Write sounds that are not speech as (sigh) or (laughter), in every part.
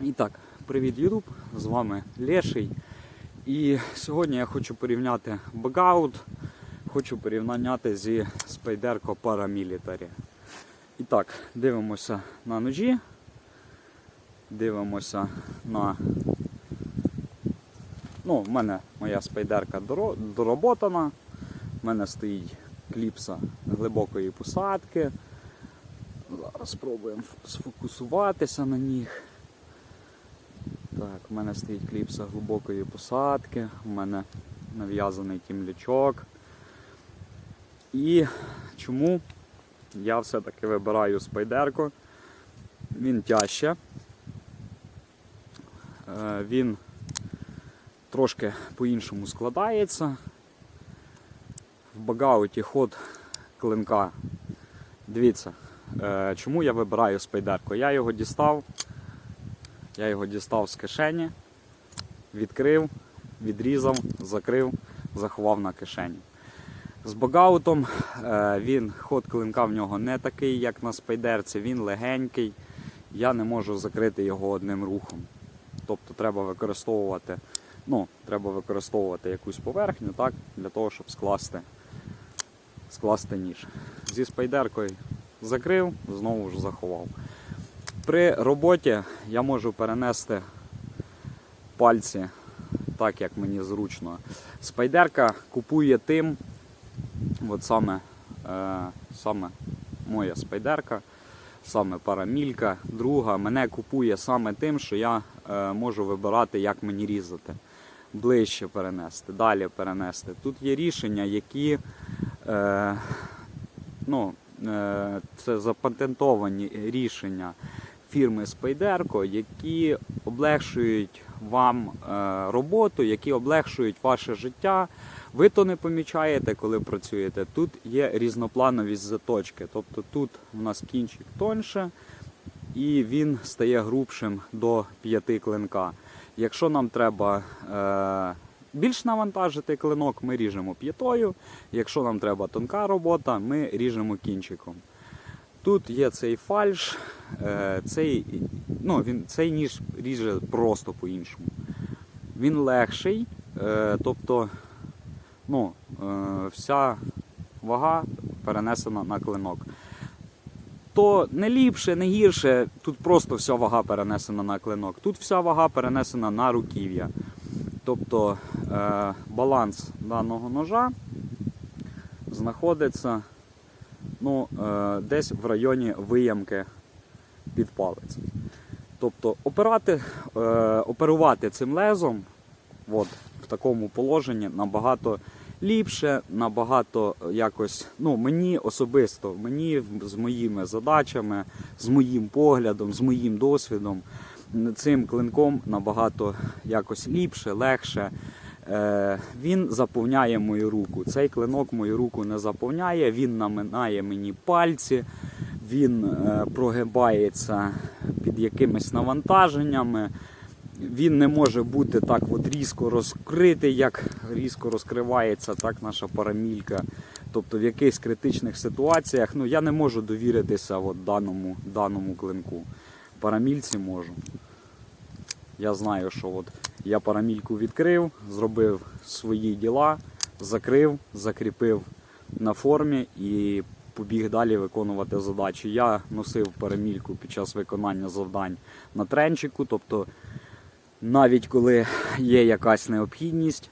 І так, привіт, Ютуб! З вами Леший. І сьогодні я хочу порівняти багаут, хочу порівняти зі Spyderco Paramilitary. І так, дивимося на ножі, дивимося на. Ну, в мене моя спайдерка дороботана. У мене стоїть кліпса глибокої посадки. Зараз спробуємо сфокусуватися на них. Так, у мене стоїть кліпса глибокої посадки, у мене нав'язаний тімлячок. І чому я все-таки вибираю спайдерку? Він тяжче. Е, Він трошки по-іншому складається. В багауті ход клинка. Дивіться, е, чому я вибираю спайдерку? Я його дістав. Я його дістав з кишені, відкрив, відрізав, закрив, заховав на кишені. З богаутом е, він, ход клинка в нього не такий, як на спайдерці, він легенький. Я не можу закрити його одним рухом. Тобто треба використовувати, ну, треба використовувати якусь поверхню так, для того, щоб скласти, скласти ніж. Зі спайдеркою закрив, знову ж заховав. При роботі я можу перенести пальці так, як мені зручно. Спайдерка купує тим, от саме, е, саме моя спайдерка, саме парамілька, друга, мене купує саме тим, що я е, можу вибирати, як мені різати. Ближче перенести, далі перенести. Тут є рішення, які е, ну, е, це запатентовані рішення фірми Spyderco, які облегшують вам е, роботу, які облегшують ваше життя. Ви то не помічаєте, коли працюєте. Тут є різноплановість заточки. Тобто тут у нас кінчик тоньше і він стає грубшим до п'яти клинка. Якщо нам треба е, більш навантажити клинок, ми ріжемо п'ятою. Якщо нам треба тонка робота, ми ріжемо кінчиком. Тут є цей фальш, е, цей, ну, він, цей ніж ріже просто по-іншому. Він легший, е, тобто ну, е, вся вага перенесена на клинок. То не ліпше, не гірше, тут просто вся вага перенесена на клинок. Тут вся вага перенесена на руків'я. Тобто баланс даного ножа знаходиться ну, е, десь в районі виямки під палець. Тобто операти, е, оперувати цим лезом от, в такому положенні набагато ліпше, набагато якось, ну, мені особисто, мені з моїми задачами, з моїм поглядом, з моїм досвідом, цим клинком набагато якось ліпше, легше. Е, він заповняє мою руку. Цей клинок мою руку не заповняє, він наминає мені пальці, він е, прогибається під якимись навантаженнями. Він не може бути так от різко розкритий, як різко розкривається так наша парамілька. Тобто в якихось критичних ситуаціях ну, я не можу довіритися от даному, даному клинку. Парамільці можу. Я знаю, що от я парамільку відкрив, зробив свої діла, закрив, закріпив на формі і побіг далі виконувати задачі. Я носив парамільку під час виконання завдань на тренчику, тобто навіть коли є якась необхідність,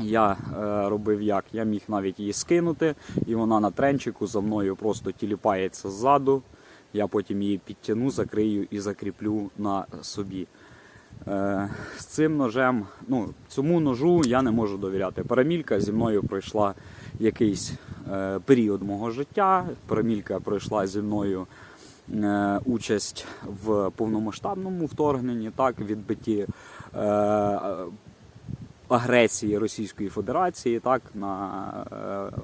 я е, робив як? Я міг навіть її скинути, і вона на тренчику за мною просто тіліпається ззаду. Я потім її підтягну, закрию і закріплю на собі. Е, з цим ножем, ну, цьому ножу я не можу довіряти. Парамілька зі мною пройшла якийсь е, період мого життя. Парамілька пройшла зі мною е, участь в повномасштабному вторгненні, так, відбитті е, агресії Російської Федерації, так, на е,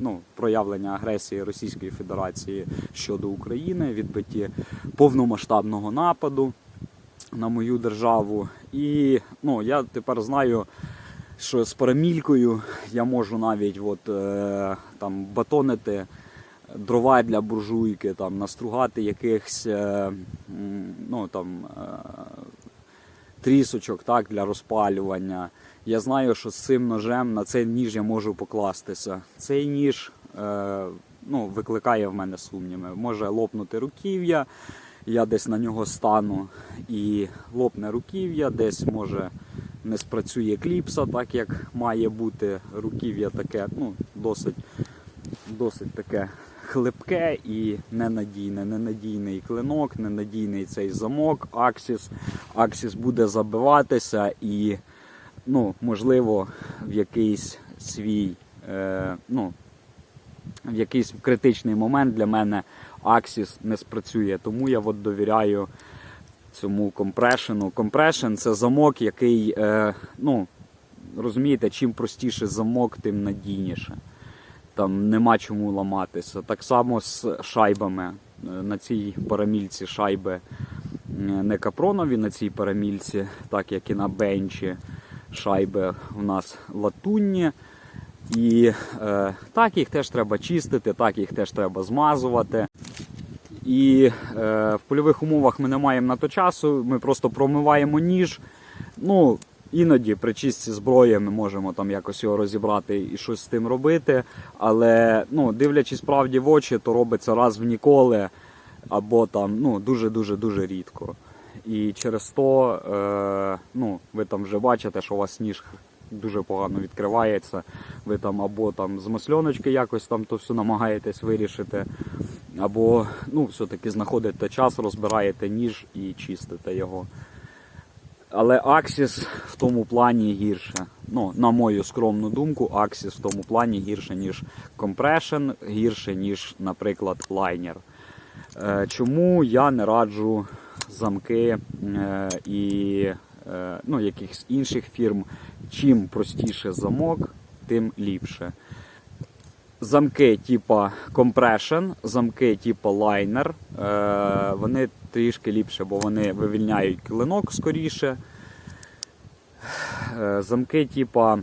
ну, проявлення агресії Російської Федерації щодо України, відбитті повномасштабного нападу на мою державу. І ну, я тепер знаю, що з парамількою я можу навіть от, е, там, батонити дрова для буржуйки, там, настругати якихось е, ну, там, е, трісочок так, для розпалювання. Я знаю, що з цим ножем на цей ніж я можу покластися. Цей ніж е, ну, викликає в мене сумніви. Може лопнути руків'я, я десь на нього стану і лопне руків'я, десь може не спрацює кліпса, так як має бути. Руків'я таке, ну, досить, досить таке хлипке і ненадійне. Ненадійний клинок, ненадійний цей замок, аксіс. Аксіс буде забиватися і, ну, можливо, в якийсь свій, е, ну, в якийсь критичний момент для мене Axis не спрацює. Тому я от довіряю цьому компрешену. Компрешен це замок, який, е, ну, розумієте, чим простіше замок, тим надійніше. Там нема чому ламатися. Так само з шайбами. Е, На цій парамільці шайби е, не капронові на цій парамільці, так як і на бенчі. Шайби у нас латунні. І е, так їх теж треба чистити, так їх теж треба змазувати. І е, в польових умовах ми не маємо на то часу, ми просто промиваємо ніж. Ну, іноді при чистці зброї ми можемо там якось його розібрати і щось з тим робити. Але ну, дивлячись правді в очі, то робиться раз в ніколи або там ну, дуже-дуже дуже рідко. І через то е, ну, ви там вже бачите, що у вас ніж дуже погано відкривається. Ви там або там з масльоночки якось там то все намагаєтесь вирішити, або ну, все-таки знаходите час, розбираєте ніж і чистите його. Але Axis в тому плані гірше. Ну, на мою скромну думку, Axis в тому плані гірше, ніж Compression, гірше, ніж, наприклад, Liner. Е, Чому я не раджу замки е, і ну, якихось інших фірм? Чим простіше замок, тим ліпше. Замки типа Compression, замки типа Liner, е, вони трішки ліпше, бо вони вивільняють клинок скоріше. Е, Замки типа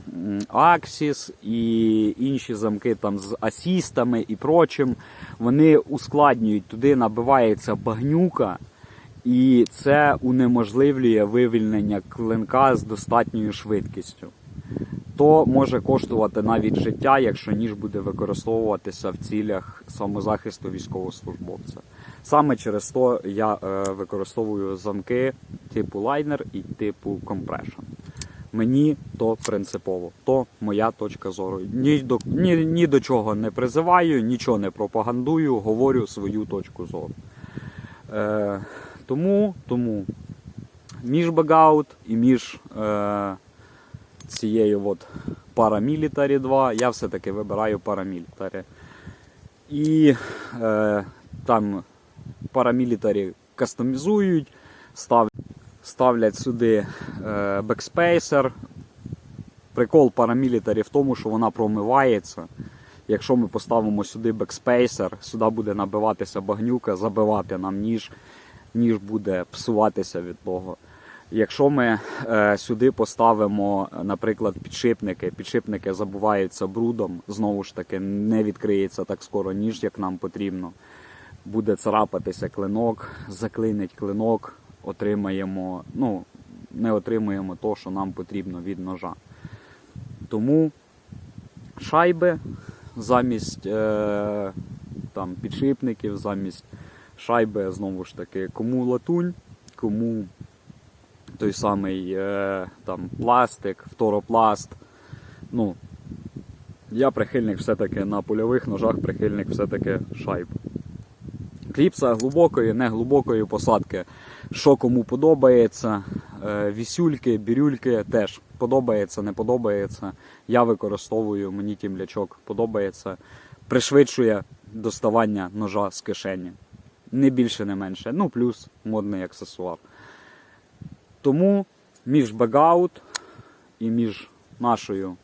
Axis і інші замки там з асістами і прочим, вони ускладнюють, туди набивається багнюка, і це унеможливлює вивільнення клинка з достатньою швидкістю. То може коштувати навіть життя, якщо ніж буде використовуватися в цілях самозахисту військовослужбовця. Саме через то я е, використовую замки типу лайнер і типу compression. Мені то принципово, то моя точка зору. Ні до, ні, ні до чого не призиваю, нічого не пропагандую, говорю свою точку зору. Е, тому, тому між бегаут і між е, цією от парамілітарі 2 я все-таки вибираю парамілітарі. І е, там парамілітарі кастомізують, став, ставлять сюди е, бекспейсер. Прикол парамілітарі в тому, що вона промивається. Якщо ми поставимо сюди бекспейсер, сюди буде набиватися багнюка, забивати нам ніж, ніж буде псуватися від того. Якщо ми е, сюди поставимо, наприклад, підшипники, підшипники забуваються брудом, знову ж таки, не відкриється так скоро ніж, як нам потрібно. Буде царапатися клинок, заклинить клинок, отримаємо, ну, не отримаємо то, що нам потрібно від ножа. Тому шайби замість е, там, підшипників, замість шайби, знову ж таки, кому латунь, кому той самий е, там, пластик, фторопласт. Ну, я прихильник все-таки на польових ножах, прихильник все-таки шайб. Кліпса глибокої, не глибокої посадки. Що кому подобається. Е, Вісюльки, бірюльки теж подобається, не подобається. Я використовую, мені тімлячок подобається. Пришвидшує доставання ножа з кишені. Не більше, не менше. Ну, плюс модний аксесуар. Тому між бегаут і між нашою.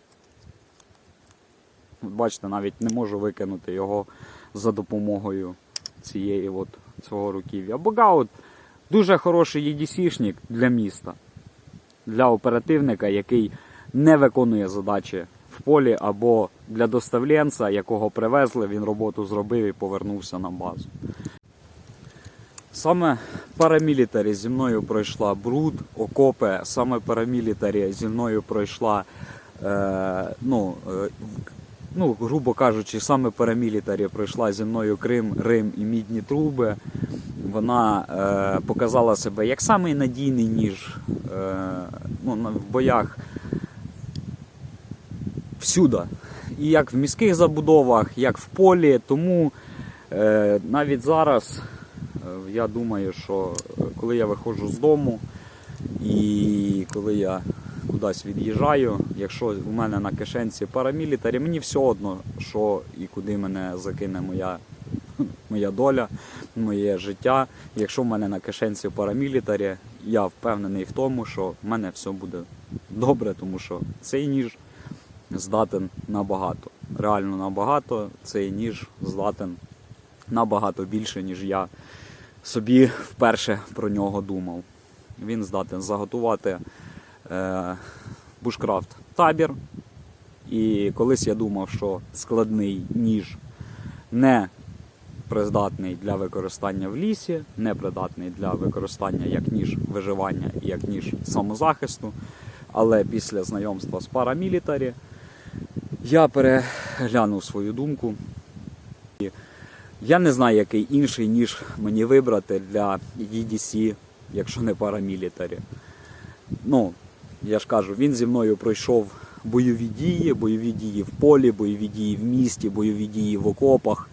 Бачите, навіть не можу викинути його за допомогою цієї от, цього руків'я. Бегаут дуже хороший EDC-шник для міста, для оперативника, який не виконує задачі в полі, або для доставленця, якого привезли, він роботу зробив і повернувся на базу. Саме парамілітарі зі мною пройшла бруд, окопи, саме парамілітарі зі мною пройшла, е, ну, е, ну, грубо кажучи, саме парамілітарі пройшла зі мною Крим, Рим і мідні труби. Вона е, показала себе як самий надійний ніж е, ну, в боях всюди. І як в міських забудовах, як в полі. Тому е, навіть зараз я думаю, що е, коли я виходжу з дому і коли я кудись від'їжджаю, якщо у мене на кишенці парамілітарі, мені все одно, що і куди мене закине моя, (laughs) моя доля, моє життя. Якщо в мене на кишенці парамілітарі, я впевнений в тому, що в мене все буде добре, тому що цей ніж здатен набагато. Реально набагато. Цей ніж здатен набагато більше, ніж я собі вперше про нього думав. Він здатен заготувати е, бушкрафт табір. І колись я думав, що складний ніж не придатний для використання в лісі, не придатний для використання як ніж виживання і як ніж самозахисту. Але після знайомства з парамілітарі я переглянув свою думку. Я не знаю, який інший ніж мені вибрати для EDC, якщо не парамілітарі. Ну, я ж кажу, він зі мною пройшов бойові дії, бойові дії в полі, бойові дії в місті, бойові дії в окопах.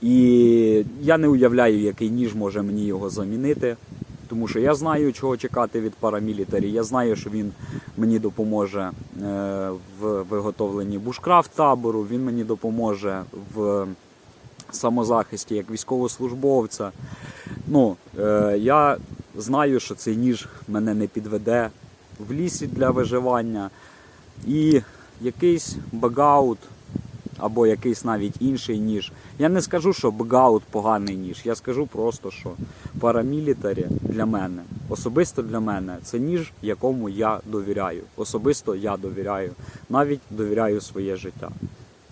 І я не уявляю, який ніж може мені його замінити. Тому що я знаю, чого чекати від парамілітарі. Я знаю, що він мені допоможе е, в виготовленні бушкрафт табору, він мені допоможе в самозахисті як військовослужбовця. Ну, е, я знаю, що цей ніж мене не підведе в лісі для виживання. І якийсь багаут або якийсь навіть інший ніж. Я не скажу, що багаут поганий ніж. Я скажу просто, що парамілітарі для мене, особисто для мене, це ніж, якому я довіряю. Особисто я довіряю, навіть довіряю своє життя.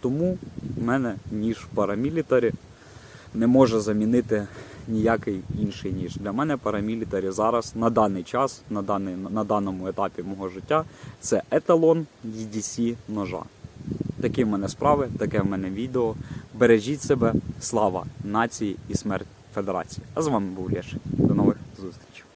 Тому в мене ніж парамілітарі не може замінити ніякий інший ніж. Для мене парамілітарі зараз на даний час, на, даний, на даному етапі мого життя, це еталон EDC ножа. Такі в мене справи, таке в мене відео. Бережіть себе, слава нації і смерть федерації. А з вами був Лєший. До зустрічей.